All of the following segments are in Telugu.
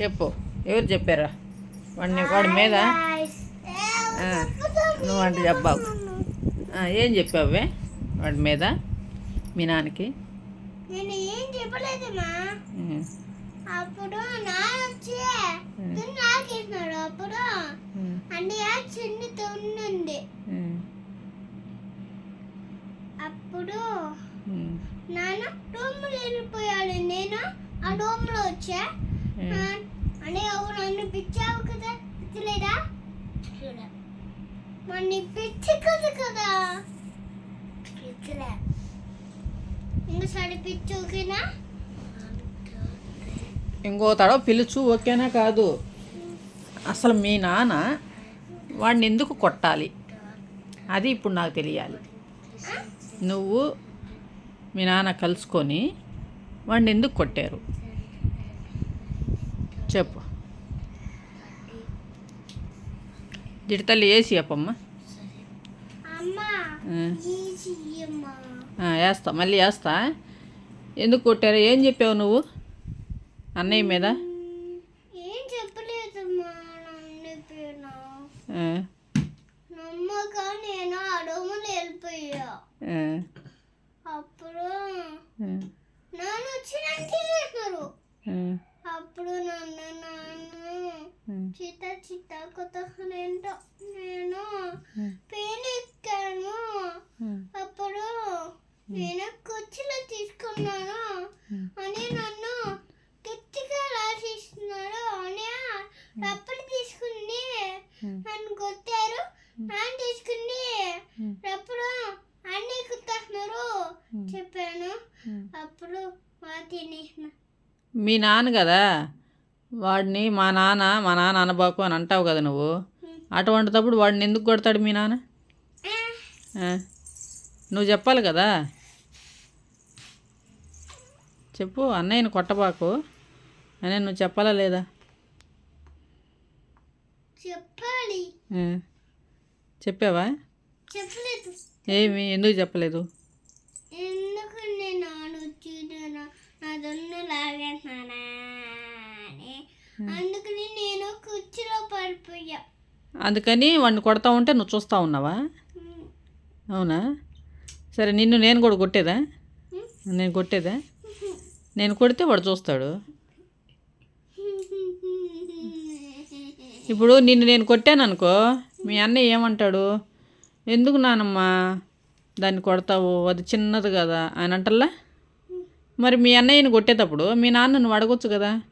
చెప్పు. ఎవరు చెప్పారా? వాడిని వాడి మీద? నువ్వు అంటే చెప్పావు. ఏం చెప్పావే వాడి మీద? మీ నాన్నకి? నేను ఏం చెప్పలేదమ్మా అప్పుడు నాకేసినాడు అప్పుడు. ఉం, అన్నయ్య చిన్న తున్నుంది. ఉం, అప్పుడు నాన్న రూమ్లో వెళ్ళిపోయాడు. నేను ఆ రూమ్లో వచ్చా. అని ఎవరు నన్ను పిచ్చావు కదా? పిచ్చలేదా? మన పిచ్చి కదా కదా? పిచ్చలే. ఇంకోసారి పిచ్చి ఓకేనా? ఇంకో తడవ పిలుచు ఓకేనా కాదు? అసలు మీ నాన్న వాడిని ఎందుకు కొట్టాలి? అది ఇప్పుడు నాకు తెలియాలి. నువ్వు మీ నాన్న కలుసుకొని వాడిని ఎందుకు కొట్టారు? చెప్పు. జిడితల్లి వేసి చెప్పమ్మా వేస్తా మళ్ళీ వేస్తా. ఎందుకు కొట్టారు? ఏం చెప్పావు నువ్వు? అన్నయ్య మీద? నేను వెళ్ళిపోయా. అప్పుడు నాన్న అప్పుడు నన్ను నాన్న. చిత్త చిత్త కొత్త నేను Hmm. అప్పుడు నేను కుర్చీలో తీసుకున్నాను. అని నన్ను గట్టిగా రాసిస్తున్నారు అని రప్పలు తీసుకుని Hmm. నన్ను కొట్టారు నాన్న తీసుకుని Hmm. రప్పుడు అన్ని కుట్టేస్తున్నారు. చెప్పాను. అప్పుడు మా తినేసిన మీ నాన్న కదా? వాడిని మా నాన్న మా నాన్న అనబాకు అని అంటావు కదా నువ్వు. అటువంటిటప్పుడు వాడిని ఎందుకు కొడతాడు మీ నాన్న? నువ్వు చెప్పాలి కదా? చెప్పు అన్నయ్యని కొట్టబాకు. అని నువ్వు చెప్పాలా లేదా? చెప్పాలి. చెప్పావా? చెప్పలేదు. ఏమి? ఎందుకు చెప్పలేదు ఎందుకు నేను నాన్న వచ్చి నేను నా దొన్ను లాగేస్తున్నానా అని అందుకని నేను కుర్చీలో పడిపోయా అందుకని వాడిని కొడతా ఉంటే నువ్వు చూస్తూ ఉన్నావా? అవునా? సరే నిన్ను నేను కూడా కొట్టేదా? నేను కొట్టేదా? నేను కొడితే వాడు చూస్తాడు. ఇప్పుడు నిన్ను నేను కొట్టాను అనుకో మీ అన్నయ్య ఏమంటాడు? ఎందుకు నానమ్మా దాన్ని కొడతావు? అది చిన్నది కదా అని అంటల్లా? మరి మీ అన్నయ్యని కొట్టేటప్పుడు మీ నాన్న నువ్వు అడగొచ్చు కదా?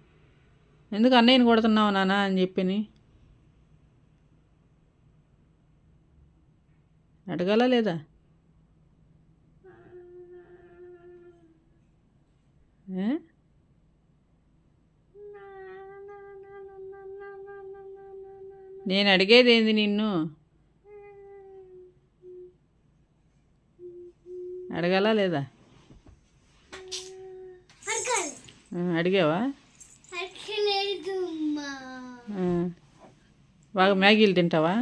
ఎందుకు అన్నయ్యని కొడుతున్నావు నాన్న అని చెప్పిని. అడగాల లేదా? నేను అడిగేది ఏంది నిన్ను? అడగాలా లేదా? అడిగావా. బాగా మ్యాగీలు తింటావా?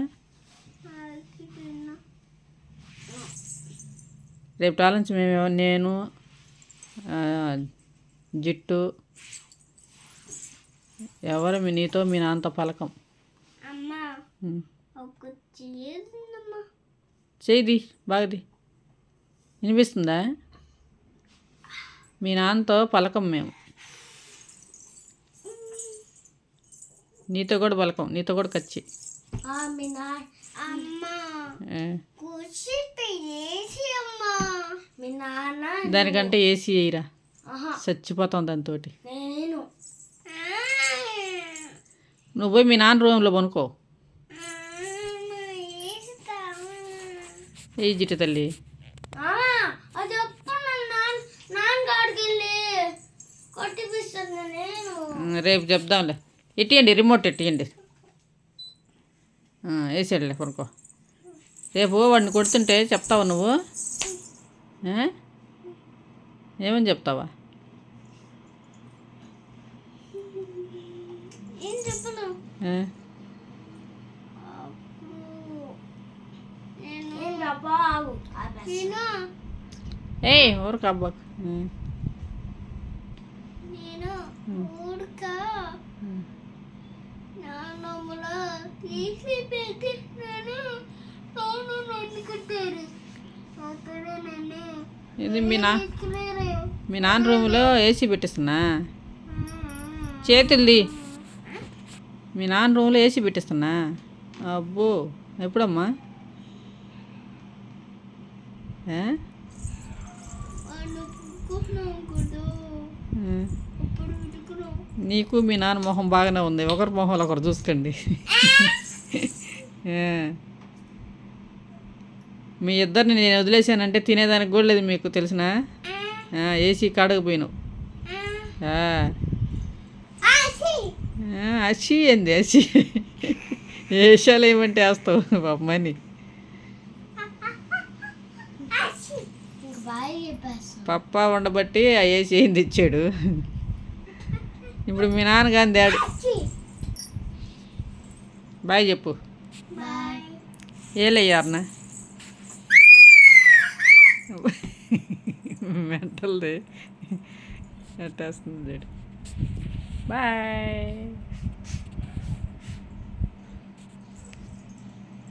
రేపు టాలెంట్స్ మేము నేను జిట్టు ఎవరు మీ నీతో మీ నాన్నతో పలకం. చేయిది బాగది వినిపిస్తుందా? మీ నాన్నతో పలకం మేము. నీతో కూడా పలకం నీతో కూడా కచ్చి. దానికంటే ఏసీ వేయరా. చచ్చిపోతాం దాంతో నువ్వు పోయి మీ నాన్న రూమ్లో పనుకో. ఏ తల్లి. రేపు చెప్దాంలే. ఎట్టియండి రిమోట్ ఎట్టియండి వేసాడులే కొనుక్కో. రేపు వాడిని కొడుతుంటే చెప్తావా నువ్వు? ఏమని చెప్తావా? ఏం ఏయ్ ఊరుకు అబ్బాకు నేను? ఊడక ఉమ్. నన్ను అక్కడ నన్ను ఇది మీ నా. మీ నాన్న రూమ్లో ఏసీ పెట్టిస్తున్నా? చేతుల్ది. మీ నాన్న రూమ్లో ఏసీ పెట్టిస్తున్నా? అబ్బో ఎప్పుడమ్మా? ఏ? వాళ్ళు కుక్కున్నాం కదా ఆ. అప్పుడు ఉతుకున్నాం నీకు మీ నాన్న మొహం బాగానే ఉంది. ఒకరి మొహంలో ఒకరు చూసుకోండి. మీ ఇద్దరిని నేను వదిలేసానంటే తినేదానికి కూడా లేదు మీకు తెలిసిన? ఏసీ కాడకపోయినావు అచ్చి ఏంది అచ్చి? వేషాలు ఏమంటే వేస్తావు? చెప్పేస్తాం. పప్ప ఉండబట్టి ఆ ఏసీ ఏంది ఇచ్చాడు ఇప్పుడు మీ నాన్నగాని దాడు బాయ్ చెప్పు. ఏలయ్యారనా మెంటల్ది పెట్టేస్తుంది బాయ్.